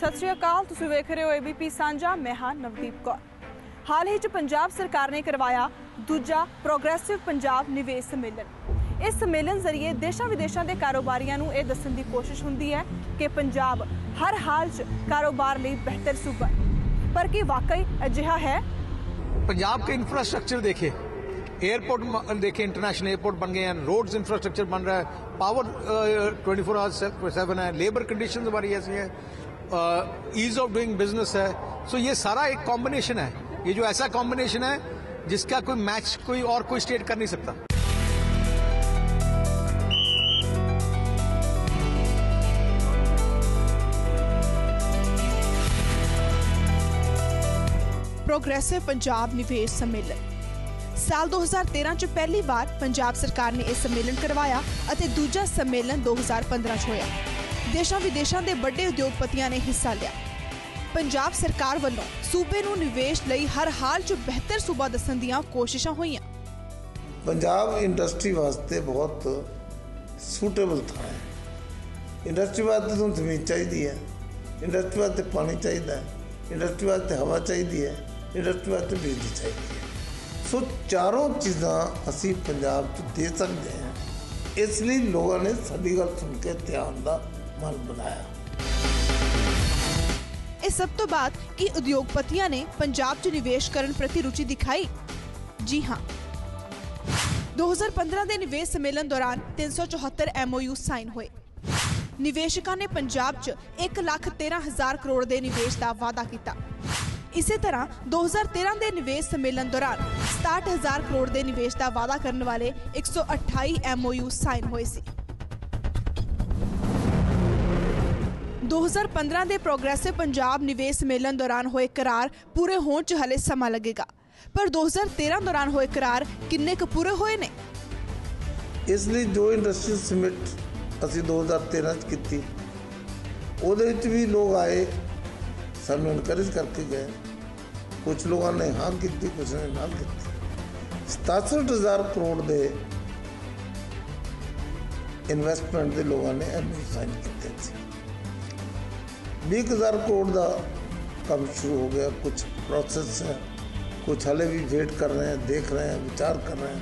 ਸਤਿ ਸ਼੍ਰੀ ਅਕਾਲ ਤੁਸੀਂ ਵੇਖ ਰਹੇ ਹੋ ਏਬੀਪੀ ਸਾਂਝਾ ਮੈਂ ਹਾਂ ਨਵਦੀਪ ਕੌਰ ਹਾਲ ਹੀ ਚ ਪੰਜਾਬ ਸਰਕਾਰ ਨੇ ਕਰਵਾਇਆ ਦੂਜਾ ਪ੍ਰੋਗਰੈਸਿਵ ਪੰਜਾਬ ਨਿਵੇਸ਼ ਸੰਮੇਲਨ ਇਸ ਸੰਮੇਲਨ ਜ਼ਰੀਏ ਦੇਸ਼ਾਂ ਵਿਦੇਸ਼ਾਂ ਦੇ ਕਾਰੋਬਾਰੀਆਂ ਨੂੰ ਇਹ ਦੱਸਣ ਦੀ ਕੋਸ਼ਿਸ਼ ਹੁੰਦੀ ਹੈ ਕਿ ਪੰਜਾਬ ਹਰ ਹਾਲ 'ਚ ਕਾਰੋਬਾਰ ਲਈ ਬਿਹਤਰ ਸੂਬਾ ਹੈ ਪਰ ਕੀ ਵਾਕਈ ਅਜਿਹਾ ਹੈ पंजाब के इंफ्रास्ट्रक्चर देखे एयरपोर्ट म- देखे इंटरनेशनल एयरपोर्ट बन गए हैं रोड्स इंफ्रास्ट्रक्चर बन रहा है power twenty four hours seven है लेबर कंडीशन हमारी ऐसी हैं ईज ऑफ डूइंग बिजनेस है सो ये सारा एक कॉम्बिनेशन है ये जो ऐसा कॉम्बिनेशन है जिसका कोई मैच कोई और कोई स्टेट कर नहीं सकता ਪ੍ਰੋਗਰੈਸਿਵ ਪੰਜਾਬ ਨਿਵੇਸ਼ ਸੰਮੇਲਨ ਸਾਲ 2013 ਚ ਪਹਿਲੀ ਵਾਰ ਪੰਜਾਬ ਸਰਕਾਰ ਨੇ ਇਹ ਸੰਮੇਲਨ ਕਰਵਾਇਆ ਅਤੇ ਦੂਜਾ ਸੰਮੇਲਨ 2015 ਚ ਹੋਇਆ ਦੇਸ਼ਾਂ ਵਿਦੇਸ਼ਾਂ ਦੇ ਵੱਡੇ ਉਦਯੋਗਪਤੀਆਂ ਨੇ ਹਿੱਸਾ ਲਿਆ। ਪੰਜਾਬ ਸਰਕਾਰ ਵੱਲੋਂ ਸੂਬੇ ਨੂੰ ਨਿਵੇਸ਼ ਲਈ ਹਰ ਹਾਲ 'ਚ ਬਿਹਤਰ ਸੂਬਾ ਦੱਸਣ ਦੀਆਂ ਕੋਸ਼ਿਸ਼ਾਂ ਹੋਈਆਂ। ਪੰਜਾਬ ਇੰਡਸਟਰੀ ਵਾਸਤੇ ਬਹੁਤ ਸੂਟੇਬਲ ਥਾਂ ਹੈ। ਇੰਡਸਟਰੀ ਵਾਸਤੇ ਤੁਹਾਨੂੰ ਜ਼ਮੀਨ ਚਾਹੀਦੀ ਹੈ। ਇੰਡਸਟਰੀ ਵਾਸਤੇ ਪਾਣੀ ਚਾਹੀਦਾ ਹੈ। ਇੰਡਸਟਰੀ ਵਾਸਤੇ ਹਵਾ ਚਾਹੀਦੀ ਹੈ। ਇੰਡਸਟਰੀ ਵਾਸਤੇ ਬਿਜਲੀ ਚਾਹੀਦੀ ਹੈ। ਸੋ ਚਾਰੋਂ ਚੀਜ਼ਾਂ ਅਸੀਂ ਪੰਜਾਬ 'ਚ ਦੇ ਸਕਦੇ ਹਾਂ। ਇਸ ਲਈ ਲੋਕਾਂ ਨੇ ਸਾਡੀ ਗੱਲ ਸੁਣ ਕੇ ਧਿਆਨ ਦਾ ਮਨ ਬਣਾਇਆ। ਇਹ ਸਭ ਤੋਂ ਬਾਅਦ ਕਿ ਉਦਯੋਗਪਤੀਆਂ ਨੇ ਪੰਜਾਬ 'ਚ ਨਿਵੇਸ਼ ਕਰਨ ਪ੍ਰਤੀ ਰੁਚੀ ਦਿਖਾਈ। ਜੀ ਹਾਂ। 2015 ਦੇ ਨਿਵੇਸ਼ ਸੰਮੇਲਨ ਦੌਰਾਨ 374 ਐਮਓਯੂ ਸਾਈਨ ਹੋਏ। ਨਿਵੇਸ਼ਕਾਂ ਨੇ ਪੰਜਾਬ 'ਚ 1,13,000 ਕਰੋੜ ਦੇ ਨਿਵੇਸ਼ ਦਾ ਵਾਅਦਾ ਕੀਤਾ। ਇਸੇ ਤਰ੍ਹਾਂ 2013 ਦੇ ਨਿਵੇਸ਼ ਸੰਮੇਲਨ ਦੌਰਾਨ 67000 ਕਰੋੜ ਦੇ ਨਿਵੇਸ਼ ਦਾ ਵਾਅਦਾ ਕਰਨ ਵਾਲੇ 128 ਐਮਓਯੂ ਸਾਈਨ ਹੋਏ ਸੀ। 2015 ਦੇ ਪ੍ਰੋਗਰੈਸਿਵ ਪੰਜਾਬ ਨਿਵੇਸ਼ ਸੰਮੇਲਨ ਦੌਰਾਨ ਹੋਏ ਕਰਾਰ ਪੂਰੇ ਹੋਣ 'ਚ ਹਲੇ ਸਮਾਂ ਲੱਗੇਗਾ। ਪਰ 2013 ਦੌਰਾਨ ਹੋਏ ਕਰਾਰ ਕਿੰਨੇ ਕੁ ਪੂਰੇ ਹੋਏ ਨੇ? ਇਸ ਲਈ ਜੋ ਇੰਡਸਟਰੀ ਸਮਿਟ ਅਸੀਂ 2013 ਚ ਕੀਤੀ, ਉਹਦੇ ਵਿੱਚ ਵੀ ਲੋਕ ਆਏ, ਸਾਨੂੰ ਇਨਕਰੇਜ ਕਰਕੇ ਗਏ। ਕੁਝ ਲੋਕਾਂ ਨੇ ਹਾਂ ਕੀਤੀ, ਕੁਝ ਨੇ ਨਾ ਕੀਤੀ। 67000 ਕਰੋੜ ਦੇ ਇਨਵੈਸਟਮੈਂਟ ਦੇ ਲੋਕਾਂ ਨੇ ਐਮਓ ਸਾਈਨ ਕੀਤੇ ਸੀ। 20000 ਕਰੋੜ ਦਾ ਕੰਮ ਸ਼ੁਰੂ ਹੋ ਗਿਆ। ਕੁਝ ਪ੍ਰੋਸੈਸ ਹੈ ਕੁਝ ਹਲੇ ਵੀ ਵੇਟ ਕਰ ਰਹੇ ਹਨ ਦੇਖ ਰਹੇ ਹਨ ਵਿਚਾਰ ਕਰ ਰਹੇ ਹਨ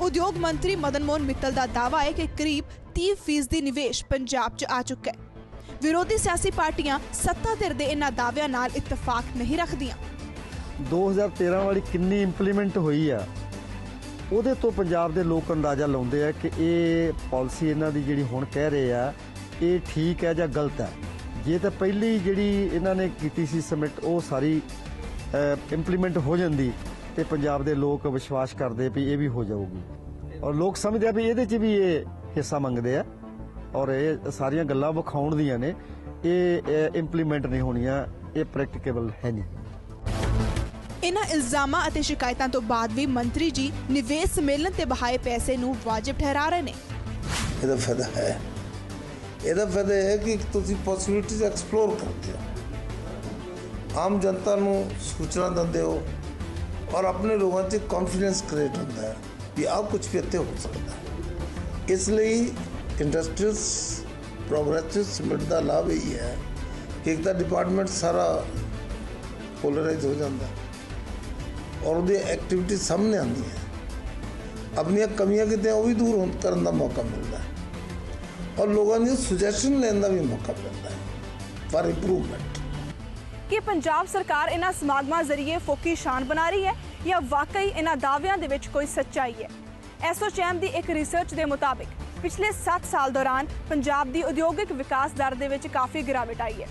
ਉਦਯੋਗ ਮੰਤਰੀ ਮਦਨ ਮੋਹਨ ਮਿੱਤਲ ਦਾ ਦਾਵਾ ਹੈ ਕਿ ਕਰੀਬ 30 ਫੀਸਦੀ ਨਿਵੇਸ਼ ਪੰਜਾਬ 'ਚ ਆ ਚੁੱਕਾ ਹੈ। ਵਿਰੋਧੀ ਸਿਆਸੀ ਪਾਰਟੀਆਂ ਸੱਤਾ ਧਿਰ ਦੇ ਇਹਨਾਂ ਦਾਅਵਿਆਂ ਨਾਲ ਇਤਫਾਕ ਨਹੀਂ ਰੱਖਦੀਆਂ। 2013 ਵਾਲੀ ਕਿੰਨੀ ਇੰਪਲੀਮੈਂਟ ਹੋਈ ਆ ਉਹਦੇ ਤੋਂ ਪੰਜਾਬ ਦੇ ਲੋਕ ਅੰਦਾਜ਼ਾ ਲਾਉਂਦੇ ਆ ਕਿ ਇਹ ਪਾਲਿਸੀ ਇਹਨਾਂ ਦੀ ਜਿਹੜੀ ਹੁਣ ਕਹਿ ਰਹੇ ਆ, ਇਹ ਠੀਕ ਹੈ ਜਾਂ ਗਲਤ ਹੈ? ਜੇ ਤਾਂ ਪਹਿਲੀ ਜਿਹੜੀ ਇਹਨਾਂ ਨੇ ਕੀਤੀ ਸੀ ਸਬਮਿਟ ਉਹ ਸਾਰੀ ਇੰਪਲੀਮੈਂਟ ਹੋ ਜਾਂਦੀ ਤੇ ਪੰਜਾਬ ਦੇ ਲੋਕ ਵਿਸ਼ਵਾਸ ਕਰਦੇ ਵੀ ਇਹ ਵੀ ਹੋ ਜਾਊਗੀ। ਔਰ ਲੋਕ ਸਮਝਦੇ ਆ ਵੀ ਇਹਦੇ 'ਚ ਵੀ ਇਹ ਹਿੱਸਾ ਮੰਗਦੇ ਆ ਔਰ ਇਹ ਸਾਰੀਆਂ ਗੱਲਾਂ ਵਿਖਾਉਣ ਦੀਆਂ ਨੇ। ਇਹ ਇੰਪਲੀਮੈਂਟ ਨਹੀਂ ਹੋਣੀਆਂ, ਇਹ ਪ੍ਰੈਕਟੀਕੇਬਲ ਹੈ ਨਹੀਂ। ਇਹਨਾਂ ਇਲਜ਼ਾਮਾਂ ਅਤੇ ਸ਼ਿਕਾਇਤਾਂ ਤੋਂ ਬਾਅਦ ਵੀ ਮੰਤਰੀ ਜੀ ਨਿਵੇਸ਼ ਸੰਮੇਲਨ ਤੇ ਬਹਾਏ ਪੈਸੇ ਨੂੰ ਵਾਜਬ ਠਹਿਰਾ ਰਹੇ ਨੇ। ਇਹਦਾ ਫਾਇਦਾ ਹੈ। ਇਹਦਾ ਫਾਇਦਾ ਇਹ ਹੈ ਕਿ ਤੁਸੀਂ ਪੋਸਿਬਿਲਿਟੀਜ਼ ਐਕਸਪਲੋਰ ਕਰਦੇ ਹੋ। ਆਮ ਜਨਤਾ ਨੂੰ ਸੂਚਨਾ ਦਿੰਦੇ ਹੋ ਔਰ ਆਪਣੇ ਲੋਕਾਂ 'ਚ ਕੌਨਫੀਡੈਂਸ ਕ੍ਰੀਏਟ ਹੁੰਦਾ ਹੈ ਕਿ ਆਹ ਕੁਝ ਵੀ ਇੱਥੇ ਹੋ ਸਕਦਾ ਹੈ। ਇਸ ਲਈ ਇੰਡਸਟਰੀਜ਼ ਪ੍ਰੋਗਰੈਸਿਵ ਸਮਿਟ ਦਾ ਲਾਭ ਇਹ ਹੈ ਕਿ ਇੱਕ ਤਾਂ ਡਿਪਾਰਟਮੈਂਟ ਸਾਰਾ ਪੋਲਰਾਈਜ਼ ਹੋ ਜਾਂਦਾ ਹੈ। ਔਰ ਉਹਦੀ ਐਕਟੀਵਿਟੀ ਸਾਹਮਣੇ ਆਉਂਦੀ ਹੈ। ਆਪਣੀਆਂ ਕਮੀਆਂ ਕਿਤੇ ਉਹ ਵੀ ਦੂਰ ਕਰਨ ਦਾ ਮੌਕਾ ਮਿਲਦਾ ਹੈ। ਔਰ ਲੋਕਾਂ ਦੀ ਸੁਜੈਸ਼ਨ ਲੈਣ ਦਾ ਵੀ ਮੌਕਾ ਮਿਲਦਾ ਹੈ ਫਾਰ ਇੰਪਰੂਵਮੈਂਟ ਕਿ ਪੰਜਾਬ ਸਰਕਾਰ ਇਹਨਾਂ ਸਮਾਗਮਾਂ ਜ਼ਰੀਏ ਫੋਕੀ ਸ਼ਾਨ ਬਣਾ ਰਹੀ ਹੈ ਜਾਂ ਵਾਕਈ ਇਹਨਾਂ ਦਾਅਵਿਆਂ ਦੇ ਵਿੱਚ ਕੋਈ ਸੱਚਾਈ ਹੈ? ਐਸੋਚੈਮ ਦੀ ਇੱਕ ਰਿਸਰਚ ਦੇ ਮੁਤਾਬਿਕ ਪਿਛਲੇ 7 ਸਾਲ ਦੌਰਾਨ ਪੰਜਾਬ ਦੀ ਉਦਯੋਗਿਕ ਵਿਕਾਸ ਦਰ ਦੇ ਵਿੱਚ ਕਾਫੀ ਗਿਰਾਵਟ ਆਈ ਹੈ।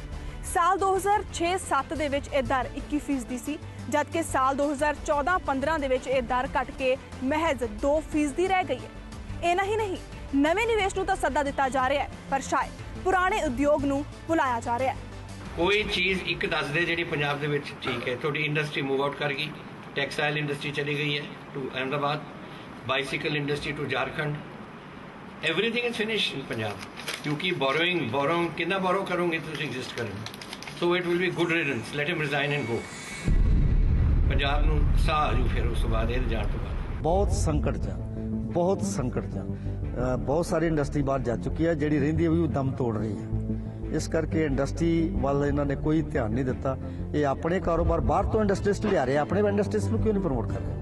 ਸਾਲ 2006-7 ਦੇ ਵਿੱਚ ਇਹ ਦਰ 21% ਸੀ ਜਦਕਿ ਸਾਲ 2014-15 ਦੇ ਵਿੱਚ ਇਹ ਦਰ ਘਟ ਕੇ ਮਹਿਜ਼ 2% ਦੀ ਰਹਿ ਗਈ ਹੈ ਇਹ ਨਹੀਂ ਨਹੀਂ ਨਵੇਂ ਨਿਵੇਸ਼ ਨੂੰ ਤਾਂ ਸੱਦਾ ਦਿੱਤਾ ਜਾ ਰਿਹਾ ਹੈ ਪਰ ਸ਼ਾਇਦ ਪੁਰਾਣੇ ਉਦਯੋਗ ਨੂੰ ਭੁਲਾਇਆ ਜਾ ਰਿਹਾ ਹੈ ਕੋਈ ਚੀਜ਼ ਇੱਕ ਦੱਸ ਦੇ ਜਿਹੜੀ ਪੰਜਾਬ ਦੇ ਵਿੱਚ ਠੀਕ ਹੈ ਤੁਹਾਡੀ ਇੰਡਸਟਰੀ ਮੂਵ ਆਊਟ ਕਰ ਗਈ ਟੈਕਸਟਾਈਲ ਇੰਡਸਟਰੀ ਚਲੀ ਗਈ ਹੈ to Ahmedabad bicycle industry to Jharkhand everything is finish in Punjab क्योंकि बोरोइंग बोरोइंग कितना बोरो करोगे तो एग्जिस्ट करेंगे so it will be good riddance let him resign and go Punjab ਨੂੰ ਸਾਹ ਆ ਜੂ ਫਿਰ ਉਸ ਤੋਂ ਬਾਅਦ ਇਹ ਜਾਣ ਤੋਂ ਬਾਅਦ। ਬਹੁਤ ਸੰਕਟ ਚ ਬਹੁਤ ਸੰਕਟ ਚ ਬਹੁਤ ਸਾਰੀ ਇੰਡਸਟਰੀ ਬਾਹਰ ਜਾ ਚੁੱਕੀ ਹੈ ਜਿਹੜੀ ਰਹਿੰਦੀ ਹੈ ਵੀ ਉਹ ਦਮ ਤੋੜ ਰਹੀ ਹੈ ਇਸ ਕਰਕੇ ਇੰਡਸਟਰੀ ਵੱਲ ਇਹਨਾਂ ਨੇ ਕੋਈ ਧਿਆਨ ਨਹੀਂ ਦਿੱਤਾ। ਇਹ ਆਪਣੇ ਕਾਰੋਬਾਰ ਬਾਹਰ ਤੋਂ ਇੰਡਸਟਰੀਸਟ ਲਿਆ ਰਹੇ ਆਪਣੇ ਇੰਡਸਟਰੀਸ ਨੂੰ ਕਿਉਂ ਨਹੀਂ ਪ੍ਰਮੋਟ ਕਰ ਰਹੇ?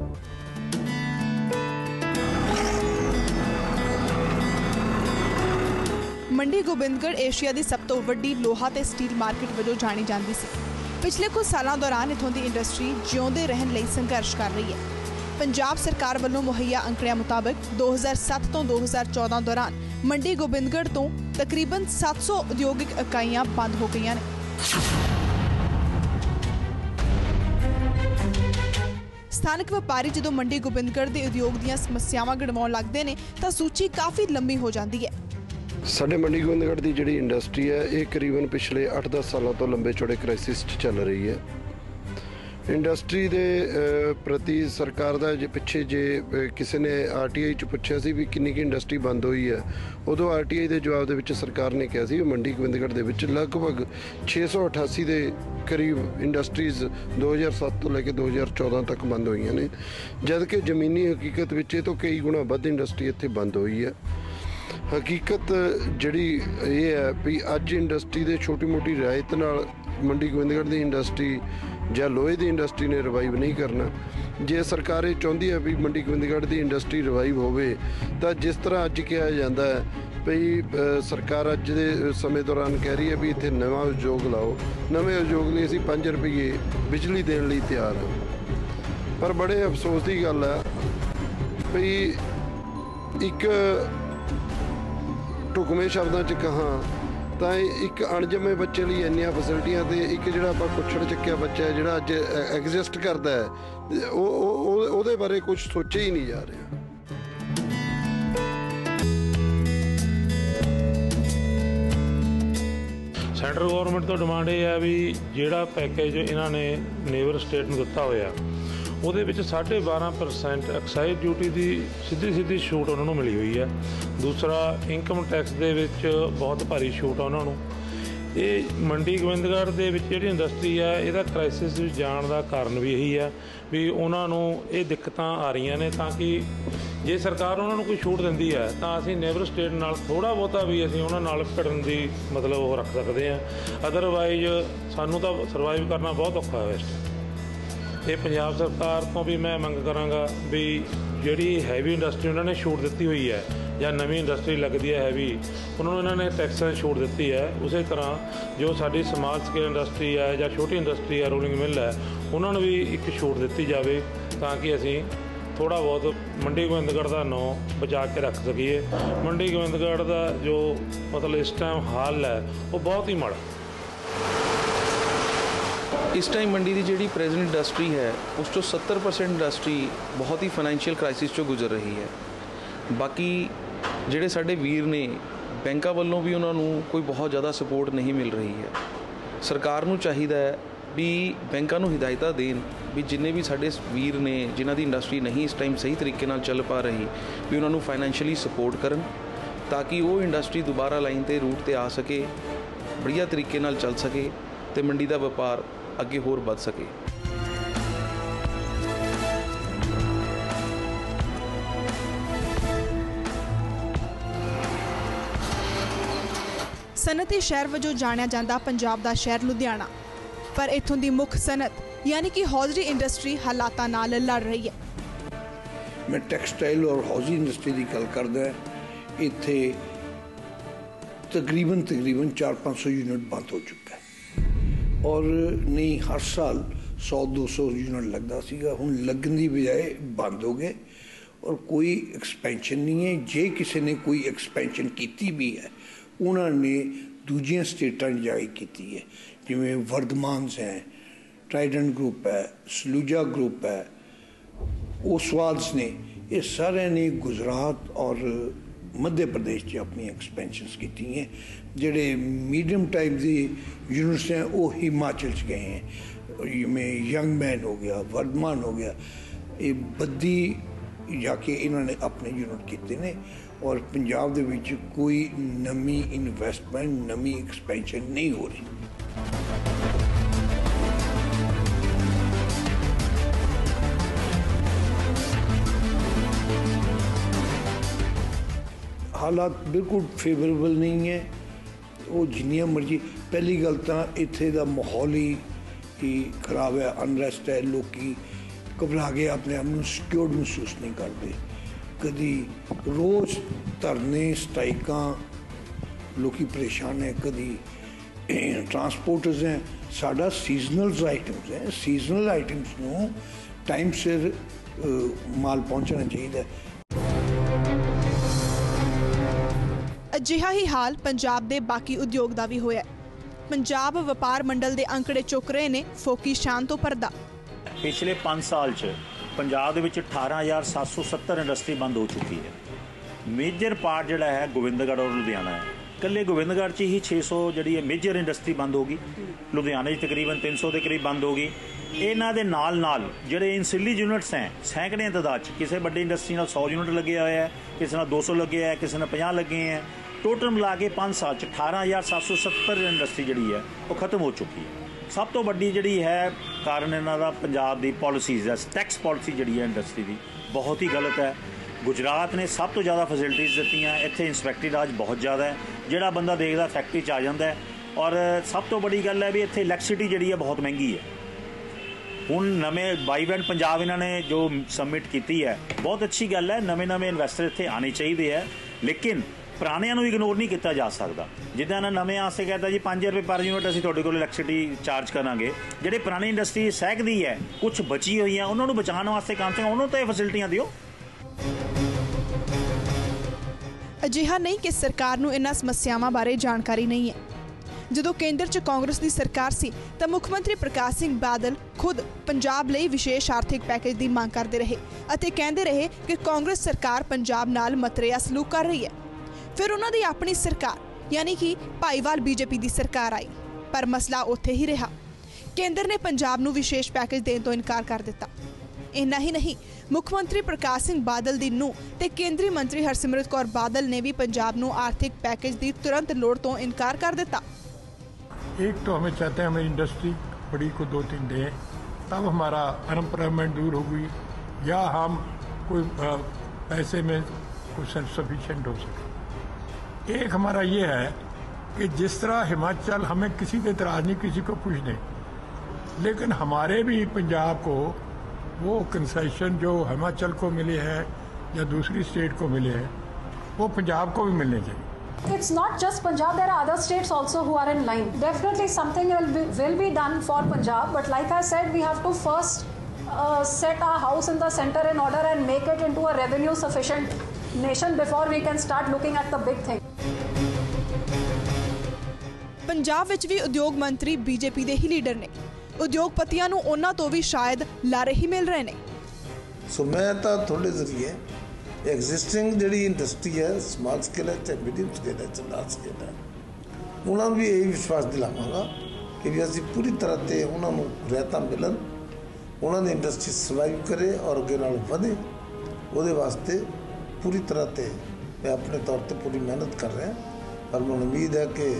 ਮੰਡੀ ਗੋਬਿੰਦਗੜ੍ਹ ਏਸ਼ੀਆ ਦੀ ਸਭ ਤੋਂ ਵੱਡੀ ਲੋਹਾ ਤੇ ਸਟੀਲ ਮਾਰਕੀਟ ਵਜੋਂ ਜਾਣੀ ਜਾਂਦੀ ਸੀ। ਪਿਛਲੇ ਕੁਝ ਸਾਲਾਂ ਦੌਰਾਨ ਇਥੋਂ ਦੀ ਇੰਡਸਟਰੀ ਜਿਉਂਦੇ ਰਹਿਣ ਲਈ ਸੰਘਰਸ਼ ਕਰ ਰਹੀ ਹੈ। ਪੰਜਾਬ ਸਰਕਾਰ ਵੱਲੋਂ ਮੁਹੱਈਆ ਅੰਕੜਿਆਂ ਮੁਤਾਬਕ 2007 ਤੋਂ 2014 ਦੌਰਾਨ ਮੰਡੀ ਗੋਬਿੰਦਗੜ੍ਹ ਤੋਂ ਤਕਰੀਬਨ 700 ਉਦਯੋਗਿਕ ਇਕਾਈਆਂ ਬੰਦ ਹੋ ਗਈਆਂ ਨੇ। ਸਥਾਨਕ ਵਪਾਰੀ ਜਦੋਂ ਮੰਡੀ ਗੋਬਿੰਦਗੜ੍ਹ ਦੇ ਉਦਯੋਗ ਦੀਆਂ ਸਮੱਸਿਆਵਾਂ ਗਣਵਾਉਣ ਲੱਗਦੇ ਨੇ ਤਾਂ ਸੂਚੀ ਕਾਫੀ ਲੰਮੀ ਹੋ ਜਾਂਦੀ ਹੈ। ਸਾਡੇ ਮੰਡੀ ਗੋਬਿੰਦਗੜ੍ਹ ਦੀ ਜਿਹੜੀ ਇੰਡਸਟਰੀ ਹੈ, ਇਹ ਕਰੀਬਨ ਪਿਛਲੇ 8-10 ਸਾਲਾਂ ਤੋਂ ਲੰਬੇ ਚੌੜੇ ਕ੍ਰਾਈਸਿਸ 'ਚ ਚੱਲ ਰਹੀ ਹੈ। ਇੰਡਸਟਰੀ ਦੇ ਪ੍ਰਤੀ ਸਰਕਾਰ ਦਾ ਜੇ ਪਿੱਛੇ ਜੇ ਕਿਸੇ ਨੇ ਆਰਟੀਆਈ 'ਚ ਪੁੱਛਿਆ ਸੀ ਵੀ ਕਿੰਨੀ ਕੀ ਇੰਡਸਟਰੀ ਬੰਦ ਹੋਈ ਹੈ, ਉਦੋਂ ਆਰਟੀਆਈ ਦੇ ਜਵਾਬ ਦੇ ਵਿੱਚ ਸਰਕਾਰ ਨੇ ਕਿਹਾ ਸੀ ਵੀ ਮੰਡੀ ਗੋਬਿੰਦਗੜ੍ਹ ਦੇ ਵਿੱਚ ਲਗਭਗ 688 ਦੇ ਕਰੀਬ ਇੰਡਸਟਰੀਜ਼ 2007 ਤੋਂ ਲੈ ਕੇ 2014 ਤੱਕ ਬੰਦ ਹੋਈਆਂ ਨੇ। ਜਦਕਿ ਜ਼ਮੀਨੀ ਹਕੀਕਤ ਵਿੱਚ ਇਹ ਤੋਂ ਕਈ ਗੁਣਾ ਵੱਧ ਇੰਡਸਟਰੀ ਇੱਥੇ ਬੰਦ ਹੋਈ ਹੈ। ਹਕੀਕਤ ਜਿਹੜੀ ਇਹ ਹੈ ਵੀ ਅੱਜ ਇੰਡਸਟਰੀ ਦੇ ਛੋਟੀ-ਮੋਟੀ ਰਿਆਇਤ ਨਾਲ ਮੰਡੀ ਗੋਬਿੰਦਗੜ੍ਹ ਦੀ ਇੰਡਸਟਰੀ ਜਾਂ ਲੋਹੇ ਦੀ ਇੰਡਸਟਰੀ ਨੇ ਰਿਵਾਈਵ ਨਹੀਂ ਕਰਨਾ। ਜੇ ਸਰਕਾਰ ਇਹ ਚਾਹੁੰਦੀ ਹੈ ਵੀ ਮੰਡੀ ਗੋਬਿੰਦਗੜ੍ਹ ਦੀ ਇੰਡਸਟਰੀ ਰਿਵਾਈਵ ਹੋਵੇ, ਤਾਂ ਜਿਸ ਤਰ੍ਹਾਂ ਅੱਜ ਕਿਹਾ ਜਾਂਦਾ ਹੈ ਵੀ ਸਰਕਾਰ ਅੱਜ ਦੇ ਸਮੇਂ ਦੌਰਾਨ ਕਹਿ ਰਹੀ ਹੈ ਵੀ ਇੱਥੇ ਨਵਾਂ ਉਦਯੋਗ ਲਾਓ। ਨਵੇਂ ਉਦਯੋਗ ਲਈ ਅਸੀਂ 5 ਰੁਪਏ ਬਿਜਲੀ ਦੇਣ ਲਈ ਤਿਆਰ ਹਾਂ। ਪਰ ਬੜੇ ਅਫਸੋਸ ਦੀ ਗੱਲ ਹੈ ਵੀ ਇੱਕ ਢੁਕਵੇਂ ਸ਼ਬਦਾਂ 'ਚ ਕਹਾਂ, ਤਾਂ ਇਹ ਇੱਕ ਅਣਜੰਮੇ ਬੱਚੇ ਲਈ ਇੰਨੀਆਂ ਫੈਸਿਲਿਟੀਆਂ ਤੇ ਇੱਕ ਜਿਹੜਾ ਆਪਾਂ ਕੁੱਛੜ ਚੱਕਿਆ ਬੱਚਾ ਹੈ, ਜਿਹੜਾ ਅੱਜ ਐਗਜ਼ਿਸਟ ਕਰਦਾ ਹੈ ਉਹ, ਉਹ- ਉਹਦੇ ਬਾਰੇ ਕੁਝ ਸੋਚਿਆ ਹੀ ਨਹੀਂ ਜਾ ਰਿਹਾ। ਸੈਂਟਰ ਗਵਰਨਮੈਂਟ ਤੋਂ ਡਿਮਾਂਡ ਇਹ ਹੈ ਵੀ ਜਿਹੜਾ ਪੈਕੇਜ ਇਹਨਾਂ ਨੇ ਨੇਬਰ ਸਟੇਟ ਨੂੰ ਦਿੱਤਾ ਹੋਇਆ ਉਹਦੇ ਵਿੱਚ 12.5% ਐਕਸਾਈਜ਼ ਡਿਊਟੀ ਦੀ ਸਿੱਧੀ ਸਿੱਧੀ ਛੂਟ ਉਹਨਾਂ ਨੂੰ ਮਿਲੀ ਹੋਈ ਹੈ। ਦੂਸਰਾ ਇਨਕਮ ਟੈਕਸ ਦੇ ਵਿੱਚ ਬਹੁਤ ਭਾਰੀ ਛੂਟ ਆ ਉਹਨਾਂ ਨੂੰ। ਇਹ ਮੰਡੀ ਗੋਬਿੰਦਗੜ੍ਹ ਦੇ ਵਿੱਚ ਜਿਹੜੀ ਇੰਡਸਟਰੀ ਆ, ਇਹਦਾ ਕ੍ਰਾਈਸਿਸ ਵਿੱਚ ਜਾਣ ਦਾ ਕਾਰਨ ਵੀ ਇਹੀ ਆ ਵੀ ਉਹਨਾਂ ਨੂੰ ਇਹ ਦਿੱਕਤਾਂ ਆ ਰਹੀਆਂ ਨੇ ਤਾਂ ਕਿ ਜੇ ਸਰਕਾਰ ਉਹਨਾਂ ਨੂੰ ਕੋਈ ਛੂਟ ਦਿੰਦੀ ਹੈ ਤਾਂ ਅਸੀਂ ਨੇਬਰ ਸਟੇਟ ਨਾਲ ਥੋੜਾ ਬਹੁਤਾ ਵੀ ਅਸੀਂ ਉਹਨਾਂ ਨਾਲ ਭਿੜਨ ਦੀ ਮਤਲਬ ਉਹ ਰੱਖ ਸਕਦੇ ਆ ਅਦਰਵਾਈਜ਼ ਸਾਨੂੰ ਤਾਂ ਸਰਵਾਈਵ ਕਰਨਾ ਬਹੁਤ ਔਖਾ ਹੈ ਇਸ time। ਪੰਜਾਬ ਸਰਕਾਰ ਤੋਂ ਵੀ ਮੈਂ ਮੰਗ ਕਰਾਂਗਾ ਵੀ ਜਿਹੜੀ ਹੈਵੀ ਇੰਡਸਟਰੀ ਉਹਨਾਂ ਨੇ ਛੂਟ ਦਿੱਤੀ ਹੋਈ ਹੈ ਜਾਂ ਨਵੀਂ ਇੰਡਸਟਰੀ ਲੱਗਦੀ ਹੈ ਹੈਵੀ ਉਹਨਾਂ ਨੂੰ ਇਹਨਾਂ ਨੇ ਟੈਕਸਾਂ 'ਚ ਛੂਟ ਦਿੱਤੀ ਹੈ ਉਸੇ ਤਰ੍ਹਾਂ ਜੋ ਸਾਡੀ ਸਮਾਲ ਸਕੇਲ ਇੰਡਸਟਰੀ ਹੈ ਜਾਂ ਛੋਟੀ ਇੰਡਸਟਰੀ ਹੈ ਰੋਲਿੰਗ ਮਿਲ ਹੈ, ਉਹਨਾਂ ਨੂੰ ਵੀ ਇੱਕ ਛੂਟ ਦਿੱਤੀ ਜਾਵੇ ਤਾਂ ਕਿ ਅਸੀਂ ਥੋੜਾ ਬਹੁਤ ਮੰਡੀ ਗੋਬਿੰਦਗੜ੍ਹ ਦਾ ਨਾਂ ਬਚਾ ਕੇ ਰੱਖ ਸਕੀਏ ਮੰਡੀ ਗੋਬਿੰਦਗੜ੍ਹ ਦਾ ਜੋ ਮਤਲਬ ਇਸ ਟਾਈਮ ਹਾਲ ਹੈ, ਉਹ ਬਹੁਤ ਹੀ ਮਾੜਾ ਇਸ ਟਾਈਮ ਮੰਡੀ ਦੀ ਜਿਹੜੀ ਪ੍ਰੈਜ਼ੈਂਟ ਇੰਡਸਟਰੀ ਹੈ, ਉਸ ਚੋਂ 70% ਇੰਡਸਟਰੀ ਬਹੁਤ ਹੀ ਫਾਈਨੈਂਸ਼ੀਅਲ ਕ੍ਰਾਈਸਿਸ ਚੋਂ ਗੁਜ਼ਰ ਰਹੀ ਹੈ। ਬਾਕੀ ਜਿਹੜੇ ਸਾਡੇ ਵੀਰ ਨੇ, ਬੈਂਕਾਂ ਵੱਲੋਂ ਵੀ ਉਹਨਾਂ ਨੂੰ ਕੋਈ ਬਹੁਤ ਜ਼ਿਆਦਾ ਸਪੋਰਟ ਨਹੀਂ ਮਿਲ ਰਹੀ ਹੈ। ਸਰਕਾਰ ਨੂੰ ਚਾਹੀਦਾ ਹੈ ਵੀ ਬੈਂਕਾਂ ਨੂੰ ਹਿਦਾਇਤਾਂ ਦੇਣ ਵੀ ਜਿੰਨੇ ਵੀ ਸਾਡੇ ਵੀਰ ਨੇ, ਜਿਨ੍ਹਾਂ ਦੀ ਇੰਡਸਟਰੀ ਨਹੀਂ ਇਸ ਟਾਈਮ ਸਹੀ ਤਰੀਕੇ ਨਾਲ ਚੱਲ ਪਾ ਰਹੀ, ਵੀ ਉਹਨਾਂ ਨੂੰ ਫਾਈਨੈਂਸ਼ੀਅਲੀ ਸਪੋਰਟ ਕਰਨ ਤਾਂ ਕਿ ਉਹ ਇੰਡਸਟਰੀ ਦੁਬਾਰਾ ਲਾਈਨ ਤੇ ਰੂਟ ਤੇ ਆ ਸਕੇ, ਵਧੀਆ ਤਰੀਕੇ ਨਾਲ ਚੱਲ ਸਕੇ ਤੇ ਮੰਡੀ ਦਾ ਵਪਾਰ ਅੱਗੇ ਹੋਰ ਵੱਧ ਸਕੇ। ਸਨਅਤੀ ਸ਼ਹਿਰ ਵਜੋਂ ਜਾਣਿਆ ਜਾਂਦਾ ਪੰਜਾਬ ਦਾ ਸ਼ਹਿਰ ਲੁਧਿਆਣਾ। ਪਰ ਇੱਥੋਂ ਦੀ ਮੁੱਖ ਸਨਅਤ ਯਾਨੀ ਕਿ ਹੌਜ਼ਰੀ ਇੰਡਸਟਰੀ ਹਾਲਾਤਾਂ ਨਾਲ ਲੜ ਰਹੀ ਹੈ। ਮੈਂ ਟੈਕਸਟਾਈਲ ਔਰ ਹਾਊਸਿੰਗ ਇੰਡਸਟਰੀ ਦੀ ਗੱਲ ਕਰਦਾ ਹਾਂ। ਇੱਥੇ ਤਕਰੀਬਨ ਤਕਰੀਬਨ 4-500 ਯੂਨਿਟ ਬੰਦ ਹੋ ਚੁੱਕਾ ਹੈ। ਔਰ ਨਹੀਂ ਹਰ ਸਾਲ 100 200 ਯੂਨਿਟ ਲੱਗਦਾ ਸੀਗਾ ਹੁਣ ਲੱਗਣ ਦੀ ਬਜਾਏ ਬੰਦ ਹੋ ਗਏ ਔਰ ਕੋਈ ਐਕਸਪੈਂਸ਼ਨ ਨਹੀਂ ਹੈ ਜੇ ਕਿਸੇ ਨੇ ਕੋਈ ਐਕਸਪੈਂਸ਼ਨ ਕੀਤੀ ਵੀ ਹੈ ਉਹਨਾਂ ਨੇ ਦੂਜੀਆਂ ਸਟੇਟਾਂ ਜਾਈ ਕੀਤੀ ਹੈ ਜਿਵੇਂ ਵਰਦਮਾਨਸ ਹੈ ਟ੍ਰਾਈਡੈਂਟ ਗਰੁੱਪ ਹੈ ਸਲੂਜਾ ਗਰੁੱਪ ਹੈ ਉਹ ਸਵਾਦਸ ਨੇ ਇਹ ਸਾਰੇ ਨੇ ਗੁਜਰਾਤ ਔਰ ਮੱਧ ਪ੍ਰਦੇਸ਼ 'ਚ ਆਪਣੀ ਐਕਸਪੈਂਸ਼ਨਸ ਕੀਤੀਆਂ। ਜਿਹੜੇ ਮੀਡੀਅਮ ਟਾਈਪ ਦੀ ਯੂਨੀਵਰਸਿਟੀ ਉਹ ਹਿਮਾਚਲ 'ਚ ਗਏ ਹੈ। ਜਿਵੇਂ ਯੰਗ ਮੈਨ ਹੋ ਗਿਆ ਵਰਦਮਾਨ ਹੋ ਗਿਆ। ਇਹ ਬੱਦੀ ਜਾ ਕੇ ਇਹਨਾਂ ਨੇ ਆਪਣੇ ਯੂਨਿਟ ਕੀਤੇ ਨੇ ਔਰ ਪੰਜਾਬ ਦੇ ਵਿੱਚ ਕੋਈ ਨਵੀਂ ਇਨਵੈਸਟਮੈਂਟ ਨਵੀਂ ਐਕਸਪੈਂਸ਼ਨ ਨਹੀਂ ਹੋ ਰਹੀ। ਹਾਲਾਤ ਬਿਲਕੁਲ ਫੇਵਰੇਬਲ ਨਹੀਂ ਹੈ। ਉਹ ਜਿੰਨੀਆਂ ਮਰਜ਼ੀ, ਪਹਿਲੀ ਗੱਲ ਤਾਂ ਇੱਥੇ ਦਾ ਮਾਹੌਲ ਹੀ ਹੀ ਖਰਾਬ ਹੈ ਅਨਰੈਸਟ ਹੈ, ਲੋਕੀ ਘਬਰਾ ਕੇ ਆਪਣੇ ਆਪ ਨੂੰ ਸਿਕਿਉਰਡ ਮਹਿਸੂਸ ਨਹੀਂ ਕਰਦੇ। ਕਦੀ ਰੋਜ਼ ਧਰਨੇ ਸਟਾਈਕਾਂ ਲੋਕੀ ਪਰੇਸ਼ਾਨ ਹੈ, ਕਦੀ ਟਰਾਂਸਪੋਰਟਰਸ ਹੈ। ਸਾਡਾ ਸੀਜ਼ਨਲ ਆਈਟਮਸ ਹੈ ਸੀਜ਼ਨਲ ਆਈਟਮਸ ਨੂੰ ਟਾਈਮ ਸਿਰ ਮਾਲ ਪਹੁੰਚਣਾ ਚਾਹੀਦਾ ਅਜਿਹਾ ਹੀ ਹਾਲ ਪੰਜਾਬ ਦੇ ਬਾਕੀ ਉਦਯੋਗ ਦਾ ਵੀ ਹੋਇਆ ਪੰਜਾਬ ਵਪਾਰ ਮੰਡਲ ਦੇ ਅੰਕੜੇ ਚੁੱਕ ਰਹੇ ਨੇ ਫੋਕੀ ਸ਼ਾਨ ਤੋਂ ਪਰਦਾ। ਪਿਛਲੇ 5 ਸਾਲ 'ਚ ਪੰਜਾਬ ਦੇ ਵਿੱਚ 18770 ਇੰਡਸਟਰੀ ਬੰਦ ਹੋ ਚੁੱਕੀ ਹੈ। ਮੇਜਰ ਪਾਰਟ ਜਿਹੜਾ ਹੈ ਗੋਬਿੰਦਗੜ੍ਹ ਔਰ ਲੁਧਿਆਣਾ ਹੈ। ਇਕੱਲੇ ਗੋਬਿੰਦਗੜ੍ਹ 'ਚ ਹੀ 600 ਜਿਹੜੀ ਹੈ ਮੇਜਰ ਇੰਡਸਟਰੀ ਬੰਦ ਹੋ ਗਈ। ਲੁਧਿਆਣੇ 'ਚ ਤਕਰੀਬਨ 300 ਦੇ ਕਰੀਬ ਬੰਦ ਹੋ ਗਈ। ਇਹਨਾਂ ਦੇ ਨਾਲ ਨਾਲ ਜਿਹੜੇ ਇਨਸਿਲੀ ਯੂਨਿਟਸ ਹੈ ਸੈਂਕੜੇ ਤਦਾਦ 'ਚ ਕਿਸੇ ਵੱਡੀ ਇੰਡਸਟਰੀ ਨਾਲ 100 ਯੂਨਿਟ ਲੱਗੇ ਹੋਇਆ ਹੈ, ਕਿਸੇ ਨਾਲ 200 ਲੱਗੇ ਹੈ, ਕਿਸੇ ਨਾਲ 50 ਲੱਗੇ ਹੈ। ਟੋਟਲ ਮਿਲਾ ਕੇ 5 ਸਾਲ 'ਚ 18770 ਇੰਡਸਟਰੀ ਜਿਹੜੀ ਹੈ, ਉਹ ਖਤਮ ਹੋ ਚੁੱਕੀ ਹੈ। ਸਭ ਤੋਂ ਵੱਡੀ ਜਿਹੜੀ ਹੈ ਕਾਰਨ ਇਹਨਾਂ ਦਾ ਪੰਜਾਬ ਦੀ ਪਾਲਿਸੀਜ਼ ਹੈ ਟੈਕਸ ਪਾਲਿਸੀ ਜਿਹੜੀ ਹੈ ਇੰਡਸਟਰੀ ਦੀ, ਬਹੁਤ ਹੀ ਗਲਤ ਹੈ। ਗੁਜਰਾਤ ਨੇ ਸਭ ਤੋਂ ਜ਼ਿਆਦਾ ਫੈਸਿਲਿਟੀਆਂ ਦਿੱਤੀਆਂ, ਇੱਥੇ ਇੰਸਪੈਕਟਰੀ ਰਾਜ ਬਹੁਤ ਜ਼ਿਆਦਾ ਹੈ, ਜਿਹੜਾ ਬੰਦਾ ਦੇਖਦਾ ਫੈਕਟਰੀ 'ਚ ਆ ਜਾਂਦਾ ਔਰ ਸਭ ਤੋਂ ਵੱਡੀ ਗੱਲ ਹੈ ਵੀ ਇੱਥੇ ਇਲੈਕਟ੍ਰਿਸਿਟੀ ਜਿਹੜੀ ਹੈ, ਬਹੁਤ ਮਹਿੰਗੀ ਹੈ। ਹੁਣ ਨਵੇਂ ਬਾਈਵੈਂਡ ਪੰਜਾਬ ਇਹਨਾਂ ਨੇ ਜੋ ਸਬਮਿਟ ਕੀਤੀ ਹੈ, ਬਹੁਤ ਅੱਛੀ ਗੱਲ ਹੈ ਨਵੇਂ ਨਵੇਂ ਇਨਵੈਸਟਰ ਇੱਥੇ ਆਣੇ ਚਾਹੀਦੇ ਹੈ। ਲੇਕਿਨ ਪੁਰਾਣਿਆਂ ਨੂੰ ਇਗਨੋਰ ਨਹੀਂ ਕੀਤਾ ਜਾ ਸਕਦਾ। ਜਿੱਦਾਂ ਇਹਨਾਂ ਨਵੇਂ ਆਸੇ ਕਹਿੰਦਾ ਜੀ 5 ਰੁਪਏ ਪਰ ਯੂਨਿਟ ਅਸੀਂ ਤੁਹਾਡੇ ਕੋਲ ਇਲੈਕਟ੍ਰਿਸਿਟੀ ਚਾਰਜ ਕਰਾਂਗੇ। ਜਿਹੜੇ ਪੁਰਾਣੀ ਇੰਡਸਟਰੀ ਸਹਿਕਦੀ ਹੈ ਕੁਝ ਬਚੀ ਹੋਈ ਉਹਨਾਂ ਨੂੰ ਬਚਾਉਣ ਵਾਸਤੇ ਕਮ ਸੇ ਉਹਨਾਂ ਨੂੰ ਤਾਂ ਇਹ ਫੈਸਿਲਿਟੀਆਂ ਦਿਓ। ਅਜਿਹਾ ਨਹੀਂ ਕਿ ਸਰਕਾਰ ਨੂੰ ਇਹਨਾਂ ਸਮੱਸਿਆਵਾਂ ਬਾਰੇ ਜਾਣਕਾਰੀ ਨਹੀਂ ਹੈ। ਜਦੋਂ ਕੇਂਦਰ 'ਚ ਕਾਂਗਰਸ ਦੀ ਸਰਕਾਰ ਸੀ, ਤਾਂ ਮੁੱਖ ਮੰਤਰੀ ਪ੍ਰਕਾਸ਼ ਸਿੰਘ ਬਾਦਲ ਖੁਦ ਪੰਜਾਬ ਲਈ ਵਿਸ਼ੇਸ਼ ਆਰਥਿਕ ਪੈਕੇਜ ਦੀ ਮੰਗ ਕਰਦੇ ਰਹੇ ਅਤੇ ਕਹਿੰਦੇ ਰਹੇ ਕਿ ਕਾਂਗਰਸ ਸਰਕਾਰ ਪੰਜਾਬ ਨਾਲ ਮਤਰੇਆ ਸਲੂਕ ਕਰ ਰਹੀ ਹੈ। ਫਿਰ ਉਹਨਾਂ ਦੀ ਆਪਣੀ ਸਰਕਾਰ ਯਾਨੀ ਕਿ ਭਾਈਵਾਲ ਬੀਜੇਪੀ ਦੀ ਸਰਕਾਰ ਆਈ ਪਰ ਮਸਲਾ ਉੱਥੇ ਹੀ ਰਿਹਾ ਕੇਂਦਰ ਨੇ ਪੰਜਾਬ ਨੂੰ ਵਿਸ਼ੇਸ਼ ਪੈਕੇਜ ਦੇਣ ਤੋਂ ਇਨਕਾਰ ਕਰ ਦਿੱਤਾ ਇੰਨਾ ਹੀ ਨਹੀਂ ਮੁੱਖ ਮੰਤਰੀ ਪ੍ਰਕਾਸ਼ ਸਿੰਘ ਬਾਦਲ ਦੀ ਨੂੰ ਤੇ ਕੇਂਦਰੀ ਮੰਤਰੀ ਹਰਸਿਮਰਤ ਕੌਰ ਬਾਦਲ ਨੇ ਵੀ ਪੰਜਾਬ ਨੂੰ ਆਰਥਿਕ ਪੈਕੇਜ ਦੀ ਤੁਰੰਤ ਲੋੜ ਤੋਂ ਇਨਕਾਰ ਕਰ ਦਿੱਤਾ एक तो हमें चाहते हैं हमें इंडस्ट्री बड़ी को दो तीन दें तब हमारा अनएम्प्लॉयमेंट दूर होगी या हम कोई अ, पैसे में कुछ सफिशिएंट हो सके एक हमारा ये है कि जिस तरह हिमाचल हमें किसी के इतराज नहीं किसी को कुछ नहीं लेकिन हमारे भी पंजाब को वो कंसेशन जो हिमाचल को मिले हैं या दूसरी स्टेट को मिले हैं वो पंजाब को भी मिलने चाहिए It's not just Punjab, there are other states also who are in line. Definitely something will be, will be done for Punjab, but like I said, we have to first uh, set our house in the center in order and make it into a revenue sufficient nation before we can start looking at the big thing. Punjab ਵਿੱਚ ਵੀ ਉਦਯੋਗ ਮੰਤਰੀ BJP ਦੇ ਹੀ leader ਨੇ। ਉਦਯੋਗਪਤੀਆਂ ਨੂੰ ਉਹਨਾਂ ਤੋਂ ਵੀ ਸ਼ਾਇਦ ਲਾਰੇ ਹੀ ਮਿਲ ਰਹੇ ਨੇ। ਸੋ ਮੈਂ ਤਾਂ ਤੁਹਾਡੇ ਜ਼ਰੀਏ ਐਗਜ਼ਿਸਟਿੰਗ ਜਿਹੜੀ ਇੰਡਸਟਰੀ ਹੈ ਸਮਾਲ ਸਕੇਲ ਹੈ ਤੇ ਮੀਡੀਅਮ ਸਕੇਲ ਹੈ ਤੇ ਲਾਰਜ ਸਕੇਲ ਹੈ, ਉਹਨਾਂ ਨੂੰ ਵੀ ਇਹ ਵਿਸ਼ਵਾਸ ਦਿਲਾਵਾਂਗਾ ਕਿ ਵੀ ਅਸੀਂ ਪੂਰੀ ਤਰ੍ਹਾਂ ਤੇ ਉਹਨਾਂ ਨੂੰ ਰਹਿਤਾ ਮਿਲਣ, ਉਹਨਾਂ ਦੀ ਇੰਡਸਟਰੀ ਸਰਵਾਈਵ ਕਰੇ ਔਰ ਅੱਗੇ ਨਾਲ ਵਧੇ, ਉਹਦੇ ਵਾਸਤੇ ਪੂਰੀ ਤਰ੍ਹਾਂ ਤੇ ਮੈਂ ਆਪਣੇ ਤੌਰ ਤੇ ਪੂਰੀ ਮਿਹਨਤ ਕਰ ਰਿਹਾ। ਪਰ ਮੈਨੂੰ ਉਮੀਦ ਹੈ ਕਿ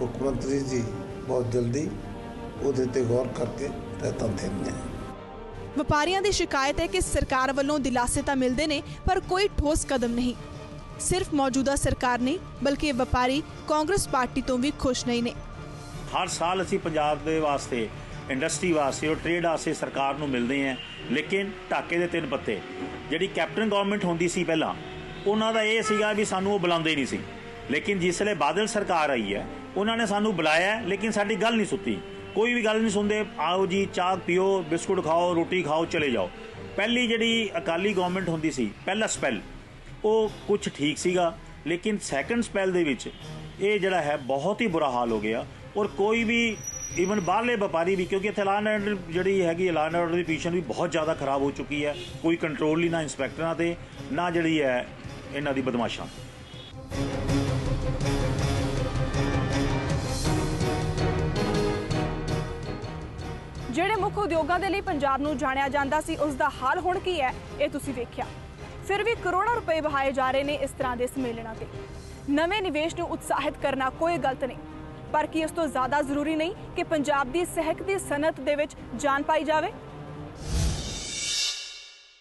ਮੁੱਖ ਮੰਤਰੀ ਜੀ ਬਹੁਤ ਜਲਦੀ ਉਹਦੇ ਤੇ ਗੌਰ ਕਰਕੇ ਰਹਿਤਾ ਦੇਣਗੇ। ਵਪਾਰੀਆਂ ਦੀ ਸ਼ਿਕਾਇਤ ਹੈ ਕਿ ਸਰਕਾਰ ਵੱਲੋਂ ਦਿਲਾਸੇ ਤਾਂ ਮਿਲਦੇ ਨੇ ਪਰ ਕੋਈ ਠੋਸ ਕਦਮ ਨਹੀਂ। ਸਿਰਫ ਮੌਜੂਦਾ ਸਰਕਾਰ ਨਹੀਂ ਬਲਕਿ ਵਪਾਰੀ ਕਾਂਗਰਸ ਪਾਰਟੀ ਤੋਂ ਵੀ ਖੁਸ਼ ਨਹੀਂ ਨੇ। ਹਰ ਸਾਲ ਅਸੀਂ ਪੰਜਾਬ ਦੇ ਵਾਸਤੇ ਇੰਡਸਟਰੀ ਵਾਸਤੇ ਔਰ ਟ੍ਰੇਡ ਵਾਸਤੇ ਸਰਕਾਰ ਨੂੰ ਮਿਲਦੇ ਹਾਂ ਲੇਕਿਨ ਢਾਕੇ ਦੇ ਤਿੰਨ ਪੱਤੇ। ਜਿਹੜੀ ਕੈਪਟਨ ਗਵਰਨਮੈਂਟ ਹੁੰਦੀ ਸੀ ਪਹਿਲਾਂ ਉਹਨਾਂ ਦਾ ਇਹ ਸੀਗਾ ਵੀ ਸਾਨੂੰ ਉਹ ਬੁਲਾਉਂਦੇ ਨਹੀਂ ਸੀ। ਲੇਕਿਨ ਜਿਸ ਵੇਲੇ ਬਾਦਲ ਸਰਕਾਰ ਆਈ ਹੈ ਉਹਨਾਂ ਨੇ ਸਾਨੂੰ ਬੁਲਾਇਆ, ਲੇਕਿਨ ਸਾਡੀ ਗੱਲ ਨਹੀਂ ਸੁੱਤੀ। ਕੋਈ ਵੀ ਗੱਲ ਨਹੀਂ ਸੁਣਦੇ, ਆਓ ਜੀ, ਚਾਹ ਪੀਓ, ਬਿਸਕੁਟ ਖਾਓ, ਰੋਟੀ ਖਾਓ, ਚਲੇ ਜਾਓ। ਪਹਿਲੀ ਜਿਹੜੀ ਅਕਾਲੀ ਗਵਰਨਮੈਂਟ ਹੁੰਦੀ ਸੀ, ਪਹਿਲਾ ਸਪੈਲ ਉਹ ਕੁਝ ਠੀਕ ਸੀਗਾ, ਲੇਕਿਨ ਸੈਕੰਡ ਸਪੈਲ ਦੇ ਵਿੱਚ ਇਹ ਜਿਹੜਾ ਹੈ, ਬਹੁਤ ਹੀ ਬੁਰਾ ਹਾਲ ਹੋ ਗਿਆ। ਔਰ ਕੋਈ ਵੀ ਈਵਨ ਬਾਹਰਲੇ ਵਪਾਰੀ ਵੀ, ਕਿਉਂਕਿ ਇੱਥੇ ਲਾਨ ਆਰਡਰ ਜਿਹੜੀ ਹੈਗੀ ਲਾਨ ਆਰਡਰ ਦੀ ਪੋਜੀਸ਼ਨ ਵੀ ਬਹੁਤ ਜ਼ਿਆਦਾ ਖਰਾਬ ਹੋ ਚੁੱਕੀ ਹੈ। ਕੋਈ ਕੰਟਰੋਲ ਨਹੀਂ ਨਾ ਇੰਸਪੈਕਟਰਾਂ ਤੇ ਨਾ ਜਿਹੜੀ ਹੈ, ਇਹਨਾਂ ਦੀ ਬਦਮਾਸ਼ਾਂ। ਜਿਹੜੇ ਮੁੱਖ ਉਦਯੋਗਾਂ ਦੇ ਲਈ ਪੰਜਾਬ ਨੂੰ ਜਾਣਿਆ ਜਾਂਦਾ ਸੀ, ਉਸ ਦਾ ਹਾਲ ਹੁਣ ਕੀ ਹੈ, ਇਹ ਤੁਸੀਂ ਵੇਖਿਆ। ਫਿਰ ਵੀ ਕਰੋੜਾਂ ਰੁਪਏ ਵਹਾਏ ਜਾ ਰਹੇ ਨੇ ਇਸ ਤਰ੍ਹਾਂ ਦੇ ਸੰਮੇਲਨਾਂ ਤੇ। ਨਵੇਂ ਨਿਵੇਸ਼ ਨੂੰ ਉਤਸ਼ਾਹਿਤ ਕਰਨਾ ਕੋਈ ਗਲਤ ਨਹੀਂ। ਪਰ ਕੀ ਇਸ ਤੋਂ ਜ਼ਿਆਦਾ ਜ਼ਰੂਰੀ ਨਹੀਂ ਕਿ ਪੰਜਾਬ ਦੀ ਸਹਿਕ ਦੀ ਸਨਅਤ ਦੇ ਵਿੱਚ ਜਾਨ ਪਾਈ ਜਾਵੇ?